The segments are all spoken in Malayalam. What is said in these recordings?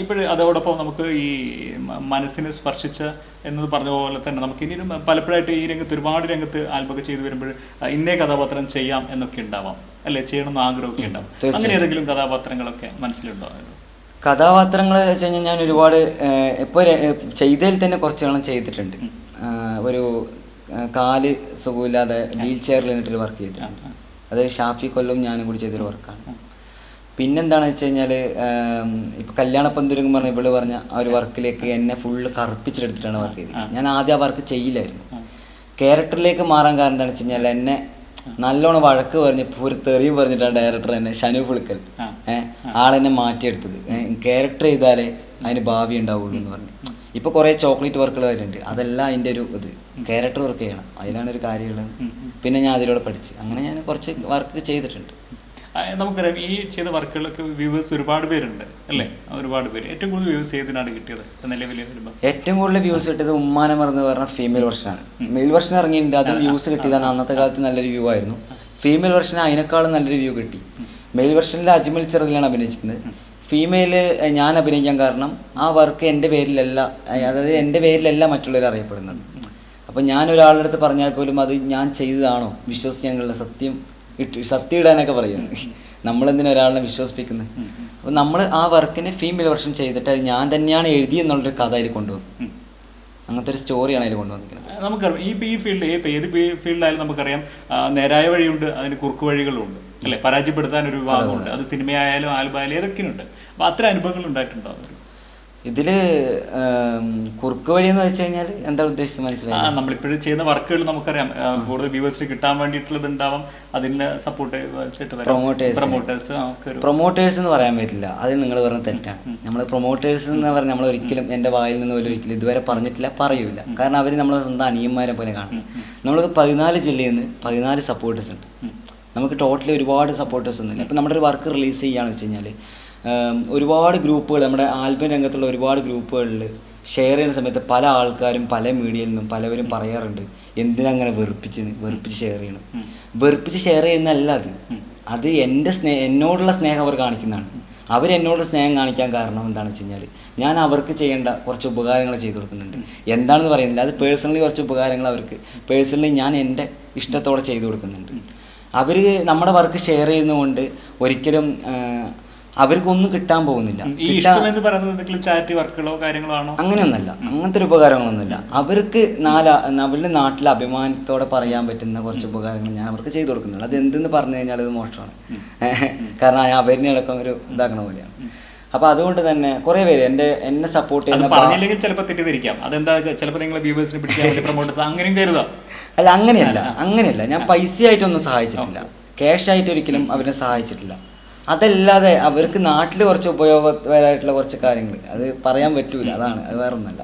ഇപ്പോൾ അതോടൊപ്പം നമുക്ക് ഈ മനസ്സിനെ സ്പർശിച്ച എന്നത് പറഞ്ഞ പോലെ തന്നെ നമുക്ക് ഇനിയും പലപ്പോഴായിട്ട് ഈ രംഗത്ത് ഒരുപാട് രംഗത്ത് ആത്മഹത്യ ചെയ്തു വരുമ്പോൾ ഇന്നേ കഥാപാത്രം ചെയ്യാം എന്നൊക്കെ ഉണ്ടാവാം. അല്ലെ? ചെയ്യണമെന്ന് ആഗ്രഹമൊക്കെ ഉണ്ടാവും. അങ്ങനെ ഏതെങ്കിലും കഥാപാത്രങ്ങളൊക്കെ മനസ്സിലുണ്ടോ? കഥാപാത്രങ്ങൾ വെച്ച് കഴിഞ്ഞാൽ ഞാൻ ഒരുപാട് ഇപ്പോൾ ചെയ്തതിൽ തന്നെ കുറച്ച് കാലം ചെയ്തിട്ടുണ്ട്. ഒരു കാൽ സുഖമില്ലാതെ വീൽ ചെയറിൽ നിന്നിട്ടൊരു വർക്ക് ചെയ്തിട്ടുണ്ട്. അത് ഷാഫി കൊല്ലും ഞാനും കൂടി ചെയ്തൊരു വർക്കാണ് പിന്നെന്താണെന്ന് വെച്ച് കഴിഞ്ഞാൽ ഇപ്പോൾ കല്യാണപ്പന്തുരങ്ങ് പറഞ്ഞ ഇവൾ പറഞ്ഞ ആ ഒരു വർക്കിലേക്ക് എന്നെ ഫുള്ള് കറുപ്പിച്ചെടുത്തിട്ടാണ് വർക്ക് ചെയ്തത്. ഞാൻ ആദ്യം ആ വർക്ക് ചെയ്യില്ലായിരുന്നു. ക്യാരക്ടറിലേക്ക് മാറാൻ കാരണം എന്താണെന്ന് വെച്ച് കഴിഞ്ഞാൽ എന്നെ നല്ലോണം വഴക്ക് പറഞ്ഞ് ഒരു തെറിയും പറഞ്ഞിട്ടാണ് ഡയറക്ടർ എന്നെ ഷനു പുളിക്കൽ ആളെന്നെ മാറ്റിയെടുത്തത്. ക്യാരക്ടർ ചെയ്താലേ അതിന് ഭാവി ഉണ്ടാവുള്ളൂ എന്ന് പറഞ്ഞു. ഇപ്പൊ കുറെ ചോക്ലേറ്റ് വർക്കുകൾ വരുന്നുണ്ട്. അതെല്ലാം അതിന്റെ ഒരു ഇത്. ക്യാരക്ടർ വർക്ക് ചെയ്യണം. അതിലാണ് ഒരു കാര്യമുള്ളത്. പിന്നെ ഞാൻ അതിലൂടെ പഠിച്ച്. അങ്ങനെ ഞാൻ കുറച്ച് വർക്ക് ചെയ്തിട്ടുണ്ട്. നമുക്കറിയാം ഈ ചെയ്ത വർക്കുകളൊക്കെ വ്യൂവേഴ്സ് ഒരുപാട് പേരുണ്ട് അല്ലേ? ഒരുപാട് പേര്. ഏറ്റവും കൂടുതൽ വ്യൂസ് ഏതിനാണ് കിട്ടിയത് നിലവിൽ വരുമ്പോൾ ഏറ്റവും കൂടുതൽ വ്യൂസ് കിട്ടിയത് ഉമ്മാനെ മറന്ന് പറഞ്ഞ ഫീമെയിൽ വെർഷനാണ് മെയിൽ വെർഷൻ ഇറങ്ങിയിട്ടുണ്ട്. അത് വ്യൂസ് കിട്ടിയതാണ്. അന്നത്തെ കാലത്ത് നല്ലൊരു വ്യൂ ആയിരുന്നു. ഫീമെയിൽ വെർഷൻ അതിനേക്കാളും നല്ലൊരു വ്യൂ കിട്ടി. മെയിൽ വെർഷനിൽ അജ്മൽ ചെറുതിലാണ് അഭിനയിച്ചിരിക്കുന്നത്. ഫീമെയിൽ ഞാൻ അഭിനയിക്കാൻ കാരണം ആ വർക്ക് എന്റെ പേരിലല്ല അതായത് എന്റെ പേരിലല്ല മറ്റുള്ളവർ അറിയപ്പെടുന്നുണ്ട് അപ്പോൾ ഞാൻ ഒരാളുടെ അടുത്ത് പറഞ്ഞാൽ പോലും അത് ഞാൻ ചെയ്തതാണോ? വിശ്വസിക്കാനുള്ള സത്യം ഇട്ട് സത്യം ഇടാനൊക്കെ പറയുന്നത് നമ്മളെന്തിനാ ഒരാളിനെ വിശ്വസിപ്പിക്കുന്നത്? അപ്പോൾ നമ്മൾ ആ വർക്കിനെ ഫീമെയിൽ വെർഷൻ ചെയ്തിട്ട് അത് ഞാൻ തന്നെയാണ് എഴുതി എന്നുള്ളൊരു കഥ അതിൽ കൊണ്ടുവന്നു. അങ്ങനത്തെ ഒരു സ്റ്റോറിയാണ് അതിൽ കൊണ്ടുവന്നിരിക്കുന്നത്. നമുക്കറിയാം. ഈ ഈ ഫീൽഡ് ഇപ്പം ഏത് ഫീൽഡായാലും നമുക്കറിയാം നേരായ വഴിയുണ്ട് അതിന് കുറുക്ക് വഴികളും ഉണ്ട് അല്ലെ? പരാജയപ്പെടുത്താൻ ഒരു വിഭാഗമുണ്ട്. അത് സിനിമയായാലും ആൽബമായാലും ഏതൊക്കെയുണ്ട്? അപ്പോൾ അത്ര അനുഭവങ്ങൾ ഉണ്ടായിട്ടുണ്ടോ? ഇതിൽ കുറുക്ക് വഴി എന്ന് വെച്ച് കഴിഞ്ഞാൽ എന്താ ഉദ്ദേശിച്ചത്? മനസ്സിലായി നമ്മളിപ്പോഴും ചെയ്യുന്ന വർക്കുകൾ നമുക്കറിയാം. കൂടുതൽ വ്യൂവേഴ്സിന് കിട്ടാൻ വേണ്ടിയിട്ടുള്ളത് ഉണ്ടാവാം അതിന് സപ്പോർട്ട്. പ്രൊമോട്ടേഴ്സ് പ്രൊമോട്ടേഴ്സ് എന്ന് പറയാൻ പറ്റില്ല. അത് നിങ്ങൾ പറഞ്ഞ തെറ്റാണ്. നമ്മൾ പ്രൊമോട്ടേഴ്സ് എന്ന് പറഞ്ഞാൽ നമ്മൾ ഒരിക്കലും എന്റെ വായിൽ നിന്ന് പോലും ഒരിക്കലും ഇതുവരെ പറഞ്ഞിട്ടില്ല പറയൂല. കാരണം അവർ നമ്മളെ സ്വന്തം അനിയന്മാരെ പോലെ കാണും. നമ്മൾക്ക് പതിനാല് ജില്ലയിൽ നിന്ന് പതിനാല് സപ്പോർട്ടേഴ്സ് ഉണ്ട്. നമുക്ക് ടോട്ടലി ഒരുപാട് സപ്പോർട്ടേഴ്സ് ഒന്നുമില്ല. ഇപ്പം നമ്മുടെ ഒരു വർക്ക് റിലീസ് ചെയ്യുകയാണെന്ന് വെച്ച് കഴിഞ്ഞാൽ ഒരുപാട് ഗ്രൂപ്പുകൾ നമ്മുടെ ആൽബം രംഗത്തുള്ള ഒരുപാട് ഗ്രൂപ്പുകളിൽ ഷെയർ ചെയ്യുന്ന സമയത്ത് പല ആൾക്കാരും പല മീഡിയയിൽ നിന്നും പലവരും പറയാറുണ്ട് എന്തിനങ്ങനെ വെറുപ്പിച്ച് വെറുപ്പിച്ച് ഷെയർ ചെയ്യണം? വെറുപ്പിച്ച് ഷെയർ ചെയ്യുന്നതല്ല അത്. അത് എന്റെ സ്നേഹ എന്നോടുള്ള സ്നേഹം അവർ കാണിക്കുന്നതാണ്. അവരെന്നോട് സ്നേഹം കാണിക്കാൻ കാരണം എന്താണെന്ന് വെച്ച് കഴിഞ്ഞാൽ ഞാൻ അവർക്ക് ചെയ്യേണ്ട കുറച്ച് ഉപകാരങ്ങൾ ചെയ്തു കൊടുക്കുന്നുണ്ട്. എന്താണെന്ന് പറയുന്നില്ല അത് പേഴ്സണലി കുറച്ച് ഉപകാരങ്ങൾ അവർക്ക് പേഴ്സണലി ഞാൻ എന്റെ ഇഷ്ടത്തോടെ ചെയ്തു കൊടുക്കുന്നുണ്ട്. അവർ നമ്മുടെ വർക്ക് ഷെയർ ചെയ്യുന്നതുകൊണ്ട് ഒരിക്കലും അവർക്കൊന്നും കിട്ടാൻ പോകുന്നില്ല. ഈ ഇഷ്ടം എന്ന് പറയുന്നത് എന്തെങ്കിലും ചാരിറ്റി വർക്കുകളോ കാര്യങ്ങളോ ആണോ? അങ്ങനെയൊന്നല്ല അങ്ങനത്തെ ഒരു ഉപകാരങ്ങളൊന്നുമില്ല. അവർക്ക് നാല അവരുടെ നാട്ടിലെ അഭിമാനത്തോടെ പറയാൻ പറ്റുന്ന കുറച്ച് ഉപകാരങ്ങൾ ഞാൻ അവർക്ക് ചെയ്തു കൊടുക്കുന്നുണ്ട്. അത് എന്തെന്ന് പറഞ്ഞു കഴിഞ്ഞാൽ അത് മോശമാണ്. കാരണം അവരിനെ അടക്കം ഒരു ഇതാക്കണ പോലെയാണ്. അപ്പൊ അതുകൊണ്ട് തന്നെ കുറെ പേര് എന്റെ എന്നെ സപ്പോർട്ട് ചെയ്യുന്ന പറഞ്ഞില്ലെങ്കിൽ ചിലപ്പോൾ തെറ്റിദ്ധരിക്കാം. അതെന്താ ചിലപ്പോൾ നിങ്ങളെ വ്യൂവേഴ്സിനെ പിടിക്കാൻ പ്രൊമോട്ടേഴ്സ് അങ്ങനെയും കരുതാം. അല്ല അങ്ങനെയല്ല. അങ്ങനെയല്ല. ഞാൻ പൈസ ആയിട്ടൊന്നും സഹായിച്ചിട്ടില്ല. ക്യാഷ് ആയിട്ട് ഒരിക്കലും അവരെ സഹായിച്ചിട്ടില്ല. അതല്ലാതെ അവർക്ക് നാട്ടിൽ കുറച്ച് ഉപയോഗപരമായിട്ടുള്ള കുറച്ച് കാര്യങ്ങൾ അത് പറയാൻ പറ്റൂല. അതാണ്. അത് വേറെ ഒന്നല്ല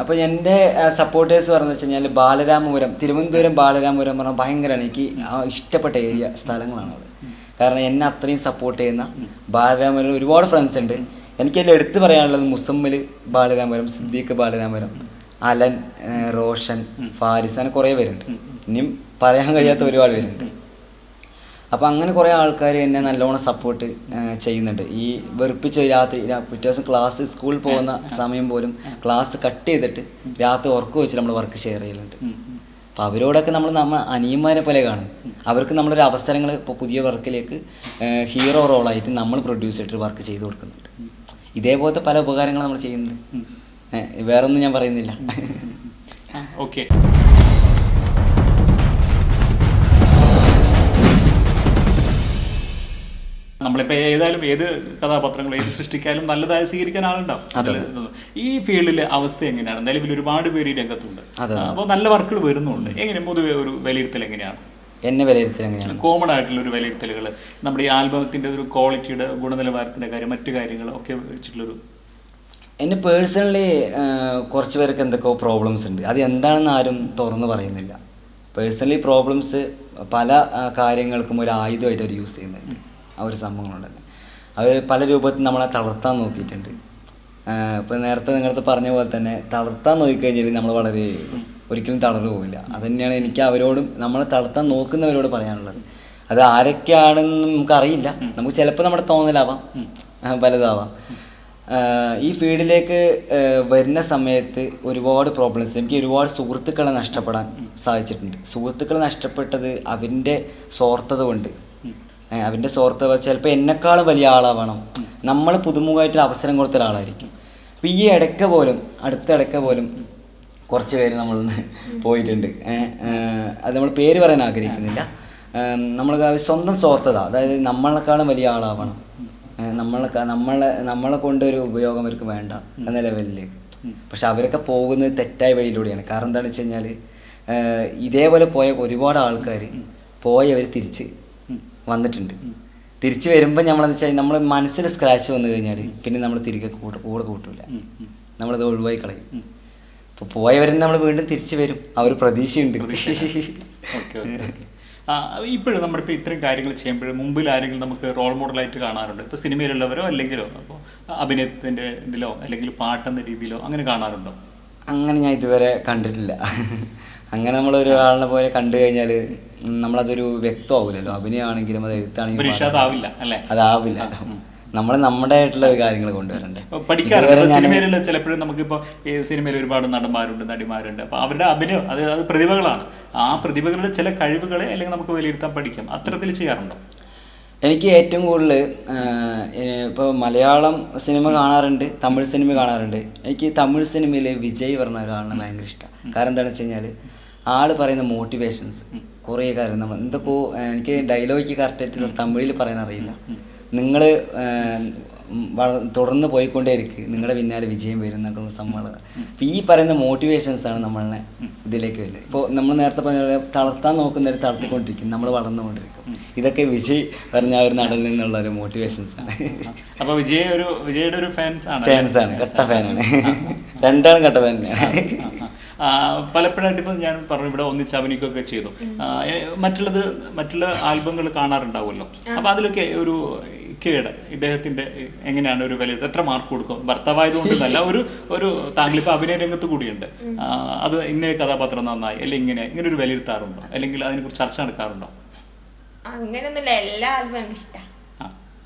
അപ്പോൾ എന്റെ സപ്പോർട്ടേഴ്സ് പറഞ്ഞു വെച്ച് കഴിഞ്ഞാൽ ബാലരാമപുരം തിരുവനന്തപുരം ബാലരാമപുരം പറഞ്ഞാൽ ഭയങ്കരമാണ് എനിക്ക് ഇഷ്ടപ്പെട്ട ഏരിയ സ്ഥലങ്ങളാണ് അവിടെ കാരണം എന്നെ അത്രയും സപ്പോർട്ട് ചെയ്യുന്ന ബാലരാമപുരം ഒരുപാട് ഫ്രണ്ട്സ് ഉണ്ട്. എനിക്കെല്ലാം എടുത്തു പറയാനുള്ളത് മുസമ്മിൽ ബാലരാമപുരം സിദ്ദീഖ് ബാലരാമപുരം അലൻ റോഷൻ ഫാരിസ് അങ്ങനെ കുറേ പേരുണ്ട്. ഇനിയും പറയാൻ കഴിയാത്ത ഒരുപാട് പേരുണ്ട്. അപ്പോൾ അങ്ങനെ കുറേ ആൾക്കാർ എന്നെ നല്ലോണം സപ്പോർട്ട് ചെയ്യുന്നുണ്ട്. ഈ വെറുപ്പിച്ച് രാത്രി പിറ്റേ ദിവസം ക്ലാസ് സ്കൂളിൽ പോകുന്ന സമയം പോലും ക്ലാസ് കട്ട് ചെയ്തിട്ട് രാത്രി ഉറക്കം വെച്ച് നമ്മൾ വർക്ക് ഷെയർ ചെയ്യലുണ്ട്. അപ്പോൾ അവരോടൊക്കെ നമ്മൾ നമ്മൾ അനിയന്മാരെ പോലെ കാണും. അവർക്ക് നമ്മളൊരു അവസരങ്ങൾ ഇപ്പോൾ പുതിയ വർക്കിലേക്ക് ഹീറോ റോളായിട്ട് നമ്മൾ പ്രൊഡ്യൂസ് ചെയ്തിട്ട് വർക്ക് ചെയ്ത് കൊടുക്കുന്നുണ്ട്. ഇതേപോലത്തെ പല ഉപകാരങ്ങളും നമ്മൾ ചെയ്യുന്നുണ്ട് വേറൊന്നും ഞാൻ പറയുന്നില്ല. ഓക്കെ. നമ്മളിപ്പോൾ ഏതായാലും ഏത് കഥാപാത്രങ്ങൾ ഏത് സൃഷ്ടിക്കാലും നല്ലതായി സ്വീകരിക്കാൻ ആളുണ്ടാവും. ഈ ഫീൽഡിലെ അവസ്ഥ എങ്ങനെയാണ്? നിലവിൽ ഒരുപാട് പേര് ഈ രംഗത്തുണ്ട്. അപ്പോൾ നല്ല വർക്കുകൾ വരുന്നുണ്ട്. എങ്ങനെ പൊതുവെ ഒരു വിലയിരുത്തൽ എങ്ങനെയാണ്? എന്നെ വിലയിരുത്തൽ എങ്ങനെയാണ്? കോമൺ ആയിട്ടുള്ള ഒരു വിലയിരുത്തലുകൾ നമ്മുടെ ഈ ആൽബത്തിന്റെ ഒരു ക്വാളിറ്റിയുടെ ഗുണനിലവാരത്തിന്റെ കാര്യം മറ്റു കാര്യങ്ങൾ ഒക്കെ വെച്ചിട്ടുള്ളൊരു എന്നെ പേഴ്സണലി കുറച്ച് പേർക്ക് എന്തൊക്കെയോ പ്രോബ്ലംസ് ഉണ്ട്. അത് എന്താണെന്ന് ആരും തുറന്നു പറയുന്നില്ല. പേഴ്സണലി പ്രോബ്ലംസ് പല കാര്യങ്ങൾക്കും ഒരു ആയുധമായിട്ട് അവർ യൂസ് ചെയ്യുന്നുണ്ട് ആ ഒരു സംഭവങ്ങളുണ്ട് അവർ പല രൂപത്തിൽ നമ്മളെ തളർത്താൻ നോക്കിയിട്ടുണ്ട്. ഇപ്പം നേരത്തെ നിങ്ങളടുത്ത് പറഞ്ഞ പോലെ തന്നെ തളർത്താൻ നോക്കിക്കഴിഞ്ഞാൽ നമ്മൾ വളരെ ഒരിക്കലും തളർന്നു പോകില്ല. അത് തന്നെയാണ് എനിക്ക് അവരോടും നമ്മളെ തളർത്താൻ നോക്കുന്നവരോട് പറയാനുള്ളത്. അത് ആരൊക്കെയാണെന്ന് നമുക്കറിയില്ല. നമുക്ക് ചിലപ്പോൾ നമ്മുടെ തോന്നലാവാം. പലതാവാം ഈ ഫീൽഡിലേക്ക് വരുന്ന സമയത്ത് ഒരുപാട് പ്രോബ്ലംസ് എനിക്ക് ഒരുപാട് സുഹൃത്തുക്കളെ നഷ്ടപ്പെടാൻ സാധിച്ചിട്ടുണ്ട്. സുഹൃത്തുക്കളെ നഷ്ടപ്പെട്ടത് അവന്റെ സ്വാർത്ഥത കൊണ്ട്. അവന്റെ സുഹൃത്ത് ചിലപ്പോൾ എന്നെക്കാളും വലിയ ആളാവണം. നമ്മൾ പുതുമുഖമായിട്ട് അവസരം കൊടുത്ത ഒരാളായിരിക്കും അപ്പം ഈ ഇടയ്ക്ക് പോലും അടുത്ത ഇടയ്ക്ക് പോലും കുറച്ച് പേര് നമ്മൾ പോയിട്ടുണ്ട്. അത് നമ്മൾ പേര് പറയാൻ ആഗ്രഹിക്കുന്നില്ല. നമ്മൾ സ്വന്തം സ്വാർത്ഥത അതായത് നമ്മളെക്കാളും വലിയ ആളാവണം. നമ്മളെ നമ്മളെ നമ്മളെ കൊണ്ടൊരു ഉപയോഗം അവർക്ക് വേണ്ട എന്ന ലെവലിലേക്ക് പക്ഷെ അവരൊക്കെ പോകുന്നത് തെറ്റായ വഴിയിലൂടെയാണ്. കാരണം എന്താണെന്ന് വെച്ച് കഴിഞ്ഞാൽ ഇതേപോലെ പോയ ഒരുപാട് ആൾക്കാർ പോയവർ തിരിച്ച് വന്നിട്ടുണ്ട്. തിരിച്ചു വരുമ്പോൾ നമ്മളെന്ന് വെച്ചാൽ നമ്മൾ മനസ്സിൽ സ്ക്രാച്ച് വന്നു കഴിഞ്ഞാൽ പിന്നെ നമ്മൾ തിരികെ കൂടെ കൂടെ കൂട്ടില്ല നമ്മളത് ഒഴിവായി കളയും. അപ്പോൾ പോയവരും നമ്മൾ വീണ്ടും തിരിച്ചു വരും. ആ ഒരു പ്രതീക്ഷയുണ്ട്. ഇപ്പോഴും നമ്മളിപ്പോൾ ഇത്രയും കാര്യങ്ങൾ ചെയ്യുമ്പോഴും മുമ്പിൽ ആരെങ്കിലും നമുക്ക് റോൾ മോഡലായിട്ട് കാണാറുണ്ട്? ഇപ്പോൾ സിനിമയിലുള്ളവരോ അല്ലെങ്കിലോ? അപ്പോൾ അഭിനയത്തിന്റെ ഇതിലോ അല്ലെങ്കിൽ പാട്ടെന്ന രീതിയിലോ അങ്ങനെ കാണാറുണ്ടോ? അങ്ങനെ ഞാൻ ഇതുവരെ കണ്ടിട്ടില്ല. അങ്ങനെ നമ്മൾ ഒരാളിനെ പോലെ കണ്ടു കഴിഞ്ഞാൽ നമ്മളതൊരു വ്യക്തമാവില്ലല്ലോ അഭിനയമാണെങ്കിലും അത് എഴുത്താണെങ്കിലും അതാവില്ല നമ്മൾ നമ്മുടെ ആയിട്ടുള്ള കാര്യങ്ങൾ കൊണ്ടുവരണ്ടേ. പഠിക്കാറുണ്ട്. സിനിമയിൽ ചിലപ്പോഴും നമുക്കിപ്പോൾ ഈ സിനിമയിൽ ഒരുപാട് നടന്മാരുണ്ട് നടിമാരുണ്ട്. അപ്പൊ അവരുടെ അഭിനയം അത് അത് പ്രതിഭകളാണ്. ആ പ്രതിഭകളുടെ ചില കഴിവുകളെ അല്ലെങ്കിൽ നമുക്ക് വിലയിരുത്താൻ പഠിക്കാം. അത്തരത്തിൽ ചെയ്യാറുണ്ടോ? എനിക്ക് ഏറ്റവും കൂടുതൽ ഇപ്പോൾ മലയാളം സിനിമ കാണാറുണ്ട് തമിഴ് സിനിമ കാണാറുണ്ട്. എനിക്ക് തമിഴ് സിനിമയിലെ വിജയ് പറഞ്ഞ ഒരാളാണ് ഭയങ്കര ഇഷ്ടം. കാരണം എന്താണെന്ന് വെച്ച് കഴിഞ്ഞാൽ ആൾ പറയുന്ന മോട്ടിവേഷൻസ് കുറേ കാര്യം നമ്മൾ എന്തൊക്കെയോ എനിക്ക് ഡയലോഗ് കറക്റ്റായിട്ട് തമിഴിൽ പറയാൻ അറിയില്ല. നിങ്ങൾ തുടർന്ന് പോയിക്കൊണ്ടേയിരിക്കും നിങ്ങളുടെ പിന്നാലെ വിജയം വരും എന്നൊക്കെയുള്ള സംഭവങ്ങൾ. അപ്പോൾ ഈ പറയുന്ന മോട്ടിവേഷൻസ് ആണ് നമ്മളെ ഇതിലേക്ക് വരുന്നത് ഇപ്പോൾ നമ്മൾ നേരത്തെ പറഞ്ഞ തളർത്താൻ നോക്കുന്നവർ തളർത്തിക്കൊണ്ടിരിക്കും നമ്മൾ വളർന്നുകൊണ്ടിരിക്കും. ഇതൊക്കെ വിജയ് പറഞ്ഞ ഒരു നടനിൽ നിന്നുള്ള ഒരു മോട്ടിവേഷൻസ് ആണ്. അപ്പോൾ വിജയ് ഒരു വിജയുടെ ഒരു ഫാൻസ് ആണ്. ഫാൻസ് ആണ് കട്ട ഫാനാണ് രണ്ടാളും കട്ട ഫാനാണ് പലപ്പോഴായിട്ട് ഇപ്പം ഞാൻ പറഞ്ഞു ഇവിടെ ഒന്നിച്ച് അഭിനയിക്കുകയൊക്കെ ചെയ്തു. മറ്റുള്ളത് മറ്റുള്ള ആൽബങ്ങൾ കാണാറുണ്ടാവുമല്ലോ. അപ്പൊ അതിലൊക്കെ ഒരു കേട് ഇദ്ദേഹത്തിന്റെ എങ്ങനെയാണ് ഒരു വിലയിരുത്തൽ? എത്ര മാർക്ക് കൊടുക്കും? ഭർത്താവായതുകൊണ്ടല്ല ഒരു ഒരു താങ്കളിപ്പോൾ അഭിനയ രംഗത്ത് കൂടിയുണ്ട്. അത് ഇന്നേ കഥാപാത്രം നന്നായി അല്ലെങ്കിൽ ഇങ്ങനെ ഇങ്ങനെ ഒരു വിലയിരുത്താറുണ്ടോ? അല്ലെങ്കിൽ അതിനെക്കുറിച്ച് ചർച്ച നടക്കാറുണ്ടോ? അങ്ങനെയൊന്നുമില്ല എല്ലാ ആൽബം എനിക്ക് ഇഷ്ടമാണ്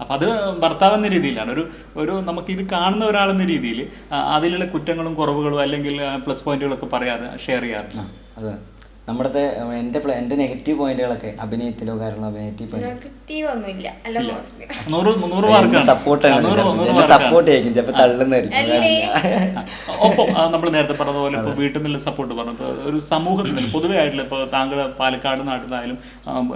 അപ്പൊ അത് ഭർത്താവ് എന്ന രീതിയിലാണ്. ഒരു ഒരു നമുക്ക് ഇത് കാണുന്ന ഒരാളെന്ന രീതിയിൽ അതിലുള്ള കുറ്റങ്ങളും കുറവുകളും അല്ലെങ്കിൽ പ്ലസ് പോയിന്റുകളൊക്കെ പറയാതെ ഷെയർ ചെയ്യാറില്ല അത്. നമ്മുടെ എന്റെ എന്റെ നെഗറ്റീവ് പോയിന്റുകളൊക്കെ അഭിനയത്തിലോ കാര്യങ്ങളോ നെഗറ്റീവ് സപ്പോർട്ടാണ് മാർക്കാണ്. സപ്പോർട്ട് ആയിരിക്കും ചിലപ്പോൾ തള്ളുന്നതായിരിക്കും? ഒപ്പം നമ്മൾ നേരത്തെ പറഞ്ഞതുപോലെ പോലെ ഇപ്പോൾ വീട്ടിൽ നിന്നുള്ള സപ്പോർട്ട് പറഞ്ഞു. ഒരു സമൂഹത്തിൽ പൊതുവെ ആയിട്ടുള്ള ഇപ്പോൾ താങ്കൾ പാലക്കാട് നാട്ടിലായാലും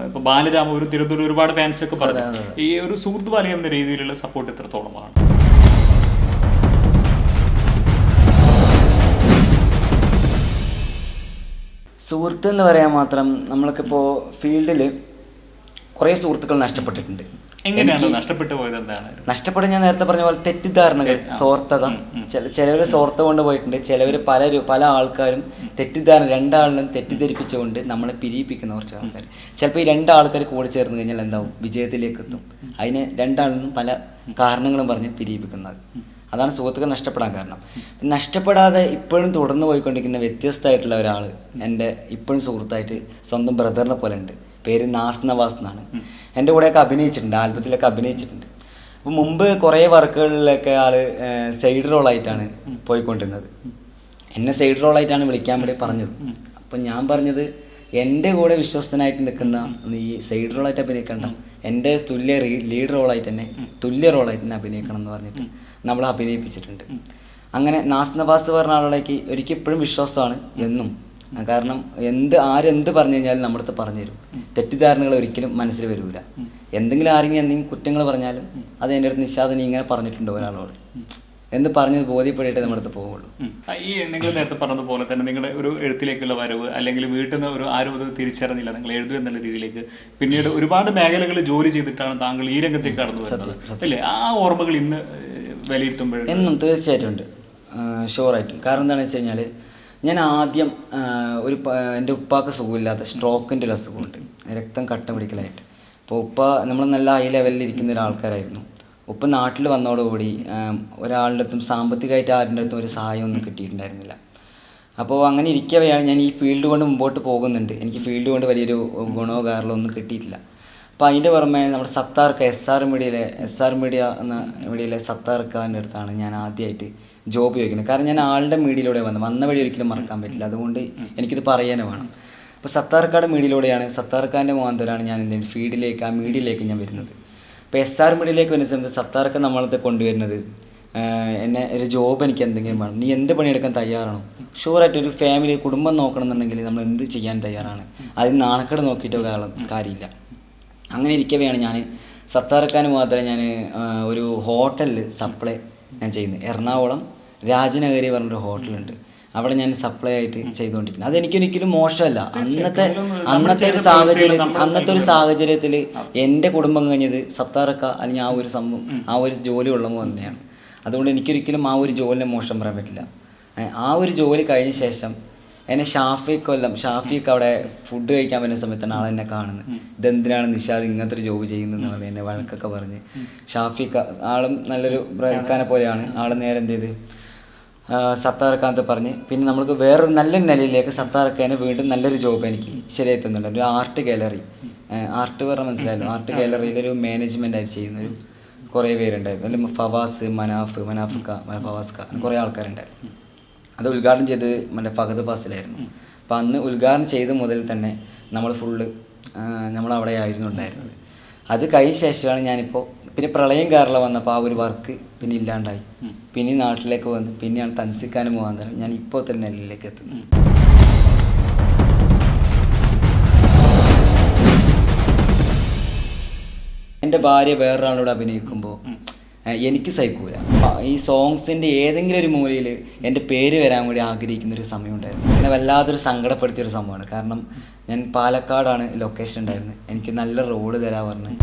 ഇപ്പോൾ ബാലരാമ ഒരു തിരുവനന്തപുരം ഒരുപാട് ഫാൻസ് ഒക്കെ പറഞ്ഞു. ഈ ഒരു സുഹൃത്ത് വലയം എന്ന രീതിയിലുള്ള സപ്പോർട്ട് എത്രത്തോളമാണ്? സുഹൃത്ത് എന്ന് പറയാൻ മാത്രം നമ്മൾക്കിപ്പോൾ ഫീൽഡിൽ കുറേ സുഹൃത്തുക്കൾ നഷ്ടപ്പെട്ടിട്ടുണ്ട്. എങ്ങനെയാണ്? നഷ്ടപ്പെട്ടു പോയത് എന്താണ്? നഷ്ടപ്പെടാൻ ഞാൻ നേരത്തെ പറഞ്ഞ പോലെ തെറ്റിദ്ധാരണകൾ സ്വാർത്ഥത. ചില ചിലവർ സ്വാർത്ഥ കൊണ്ട് പോയിട്ടുണ്ട് ചിലവർ പല പല ആൾക്കാരും തെറ്റിദ്ധാരണ രണ്ടാളിനും തെറ്റിദ്ധരിപ്പിച്ചുകൊണ്ട് നമ്മളെ പിരിയിപ്പിക്കുന്ന കുറച്ച് ആൾക്കാർ ചിലപ്പോൾ ഈ രണ്ടാൾക്കാർ കൂടെ ചേർന്ന് കഴിഞ്ഞാൽ എന്താവും? വിജയത്തിലേക്ക് എത്തും. അതിന് രണ്ടാളിനും പല കാരണങ്ങളും പറഞ്ഞ് പിരിയിപ്പിക്കുന്നത് അതാണ് സുഹൃത്തുക്കൾ നഷ്ടപ്പെടാൻ കാരണം. നഷ്ടപ്പെടാതെ ഇപ്പോഴും തുടർന്ന് പോയിക്കൊണ്ടിരിക്കുന്ന വ്യത്യസ്തമായിട്ടുള്ള ഒരാൾ എന്റെ ഇപ്പോഴും സുഹൃത്തായിട്ട് സ്വന്തം ബ്രദറിനെ പോലെ ഉണ്ട്. പേര് നാസ് നവാസ് എന്നാണ്. എന്റെ കൂടെയൊക്കെ അഭിനയിച്ചിട്ടുണ്ട് ആൽബത്തിലൊക്കെ അഭിനയിച്ചിട്ടുണ്ട്. അപ്പോൾ മുമ്പ് കുറേ വർക്കുകളിലൊക്കെ ആൾ സൈഡ് റോളായിട്ടാണ് പോയിക്കൊണ്ടിരുന്നത്. എന്നെ സൈഡ് റോളായിട്ടാണ് വിളിക്കാൻ വേണ്ടി പറഞ്ഞത്. അപ്പം ഞാൻ പറഞ്ഞത് എന്റെ കൂടെ വിശ്വസ്തനായിട്ട് നിൽക്കുന്ന ഈ സൈഡ് റോളായിട്ട് അഭിനയിക്കണ്ട. എന്റെ തുല്യ ലീഡ് റോളായിട്ട് തന്നെ തുല്യ റോളായിട്ട് തന്നെ അഭിനയിക്കണം എന്ന് പറഞ്ഞിട്ട്. നമ്മൾ അഭിനയിപ്പിച്ചിട്ടുണ്ട്. അങ്ങനെ നാസ് നവാസ് പറഞ്ഞ ആളുകളേക്ക് ഒരിക്കലും ഇപ്പോഴും വിശ്വാസമാണ് എന്നും. കാരണം എന്ത് ആരെന്ത് പറഞ്ഞു കഴിഞ്ഞാലും നമ്മളടുത്ത് അടുത്ത് പറഞ്ഞു തരും. തെറ്റിദ്ധാരണകൾ ഒരിക്കലും മനസ്സിൽ വരില്ല എന്തെങ്കിലും ആരെങ്കിലും എന്തെങ്കിലും കുറ്റങ്ങൾ പറഞ്ഞാലും അത് എന്റെ അടുത്ത് നിഷാദ് നീ ഇങ്ങനെ പറഞ്ഞിട്ടുണ്ടോ ഒരാളോട്? എന്ന് പറഞ്ഞത് ബോധ്യപ്പെട്ടിട്ടേ നമ്മുടെ അടുത്ത് പോവുള്ളൂ. ഈ നിങ്ങൾ നേരത്തെ പറഞ്ഞതുപോലെ തന്നെ നിങ്ങളുടെ ഒരു എഴുത്തിലേക്കുള്ള വരവ് അല്ലെങ്കിൽ വീട്ടിൽ നിന്ന് ഒരു ആരും അത് തിരിച്ചറിഞ്ഞില്ല നിങ്ങൾ എഴുതു എന്നുള്ള രീതിയിലേക്ക് പിന്നീട് ഒരുപാട് മേഖലകളിൽ ജോലി ചെയ്തിട്ടാണ് താങ്കൾ ഈ രംഗത്തേക്ക് കടന്നു വരുന്നത്. അല്ലേ? ആ ഓർമ്മകൾ ഇന്ന് ഏഹ്, വിലയിരുത്തുമ്പോൾ എന്നും തീർച്ചയായിട്ടും ഉണ്ട്. ഷുവറായിട്ടും കാരണം എന്താണെന്ന് വെച്ച് കഴിഞ്ഞാൽ ഞാൻ ആദ്യം ഒരു എന്റെ ഉപ്പാക്ക് സുഖമില്ലാത്ത സ്ട്രോക്കിന്റെ ഒരു അസുഖമുണ്ട് രക്തം കട്ട പിടിക്കലായിട്ട് അപ്പോൾ ഉപ്പ നമ്മൾ നല്ല ഹൈ ലെവലിൽ ഇരിക്കുന്ന ഒരാൾക്കാരായിരുന്നു ഉപ്പ നാട്ടിൽ വന്നതോടുകൂടി ഒരാളുടെ അടുത്തും സാമ്പത്തികമായിട്ട് ആരുടെ അടുത്തും ഒരു സഹായം ഒന്നും കിട്ടിയിട്ടുണ്ടായിരുന്നില്ല. അപ്പോൾ അങ്ങനെ ഇരിക്കവെയാണ് ഞാൻ ഈ ഫീൽഡ് കൊണ്ട് മുമ്പോട്ട് പോകുന്നുണ്ട്. എനിക്ക് ഫീൽഡ് കൊണ്ട് വലിയൊരു ഗുണമോ കാരണമോ ഒന്നും കിട്ടിയിട്ടില്ല. അപ്പോൾ അതിന്റെ പുറമെ നമ്മുടെ സത്താർക്ക എസ് ആർ മീഡിയയിലെ എസ് ആർ മീഡിയ എന്ന മീഡിയയിലെ സത്താർക്കാന്റെ അടുത്താണ് ഞാൻ ആദ്യമായിട്ട് ജോബ് ചോദിക്കുന്നത്. കാരണം ഞാൻ ആളുടെ മീഡിയയിലൂടെ വന്നു. വന്ന വഴി ഒരിക്കലും മറക്കാൻ പറ്റില്ല. അതുകൊണ്ട് എനിക്കിത് പറയാനേ വേണം. അപ്പോൾ സത്താർക്കാട് മീഡിയയിലൂടെയാണ് സത്താർക്കാന്റെ മുഖാന്തരമാണ് ഞാൻ എന്തെങ്കിലും ഫീൽഡിലേക്ക് ആ മീഡിയയിലേക്ക് ഞാൻ വരുന്നത്. അപ്പോൾ എസ് ആർ മീഡിയയിലേക്ക് വരുന്ന സമയത്ത് സത്താർക്ക് നമ്മളത്തെ കൊണ്ടുവരുന്നത് എന്നെ ഒരു ജോബ് എനിക്ക് എന്തെങ്കിലും വേണം. നീ എന്ത് പണിയെടുക്കാൻ തയ്യാറാണോ? ഷുവറായിട്ട് ഒരു ഫാമിലി കുടുംബം നോക്കണം എന്നുണ്ടെങ്കിൽ നമ്മൾ എന്ത് ചെയ്യാൻ തയ്യാറാണ്? അതിന് നാണക്കേട് നോക്കിയിട്ടോ കാര്യം കാര്യമില്ല. അങ്ങനെ ഇരിക്കവെയാണ് ഞാൻ. സത്താർക്കാൻ മാത്രമേ ഞാൻ ഒരു ഹോട്ടലിൽ സപ്ലൈ ഞാൻ ചെയ്യുന്നത് എറണാകുളം രാജനഗരി പറഞ്ഞൊരു ഹോട്ടലുണ്ട്. അവിടെ ഞാൻ സപ്ലൈ ആയിട്ട് ചെയ്തുകൊണ്ടിരിക്കുന്നത് അതെനിക്കൊരിക്കലും മോശമല്ല. അന്നത്തെ അന്നത്തെ ഒരു സാഹചര്യത്തിൽ അന്നത്തെ ഒരു സാഹചര്യത്തിൽ എന്റെ കുടുംബം കഴിഞ്ഞത് സത്താറക്ക അല്ലെങ്കിൽ ആ ഒരു സംഭവം ആ ഒരു ജോലി ഉള്ളപ്പോൾ തന്നെയാണ്. അതുകൊണ്ട് എനിക്കൊരിക്കലും ആ ഒരു ജോലിനെ മോശം പറയാൻ പറ്റില്ല. ആ ഒരു ജോലി കഴിഞ്ഞ ശേഷം എന്നെ ഷാഫി കൊല്ലം ഷാഫിക്ക് അവിടെ ഫുഡ് കഴിക്കാൻ പറ്റുന്ന സമയത്താണ് ആൾ എന്നെ കാണുന്നത്. ഇതെന്തിനാണ് നിഷാദ് ഇങ്ങനത്തെ ഒരു ജോബ് ചെയ്യുന്നതെന്ന് പറഞ്ഞ് എന്നെ വഴക്കൊക്കെ പറഞ്ഞ്. ഷാഫിക്ക് ആളും നല്ലൊരു ബ്രേക്കാനെ പോലെയാണ്. ആൾ നേരെ എന്ത് ചെയ്ത് സത്താർക്കാന്ത് പറഞ്ഞ്. പിന്നെ നമ്മൾക്ക് വേറൊരു നല്ലൊരു നിലയിലേക്ക് സത്താർക്കാനെ വീണ്ടും നല്ലൊരു ജോബ് എനിക്ക് ശരിയായി തന്നുണ്ട് ഒരു ആർട്ട് ഗാലറി ആർട്ട് പറഞ്ഞാൽ മനസ്സിലായല്ലോ? ആർട്ട് ഗാലറിയിലൊരു മാനേജ്മെന്റ് ആയിട്ട് ചെയ്യുന്ന ഒരു കുറേ പേരുണ്ടായിരുന്നു. അല്ലെങ്കിൽ ഫവാസ് മനാഫ് മനാഫിക്ക ഫവാസ്ക കുറേ ആൾക്കാരുണ്ടായിരുന്നു. അത് ഉദ്ഘാടനം ചെയ്ത് മറ്റേ ഫഹദ് ഫാസിലായിരുന്നു. അപ്പം അന്ന് ഉദ്ഘാടനം ചെയ്ത മുതൽ തന്നെ നമ്മൾ ഫുള്ള് നമ്മളവിടെ ആയിരുന്നു ഉണ്ടായിരുന്നത്. അത് കഴിഞ്ഞ ശേഷമാണ് ഞാനിപ്പോൾ പിന്നെ പ്രളയം കേരള വന്നപ്പോൾ ആ ഒരു വർക്ക് പിന്നെ ഇല്ലാണ്ടായി. പിന്നെ നാട്ടിലേക്ക് വന്ന് പിന്നെയാണ് തൻസിക്കാനും മുഖാന്തരം ഞാൻ ഇപ്പോൾ തന്നെ നെല്ലിലേക്ക് എത്തുന്നത്. എന്റെ ഭാര്യ വേറൊരാളോട് അഭിനയിക്കുമ്പോൾ എനിക്ക് സഹിക്കൂല. ഈ സോങ്സിന്റെ ഏതെങ്കിലും ഒരു മൂലയിൽ എന്റെ പേര് വരാൻ വേണ്ടി ആഗ്രഹിക്കുന്ന ഒരു സമയം ഉണ്ടായിരുന്നു എന്നെ വല്ലാത്തൊരു സങ്കടപ്പെടുത്തിയ ഒരു സംഭവമാണ്. കാരണം ഞാൻ പാലക്കാടാണ് ലൊക്കേഷൻ ഉണ്ടായിരുന്നത്. എനിക്ക് നല്ല റോഡ് തരാൻ പറഞ്ഞ്.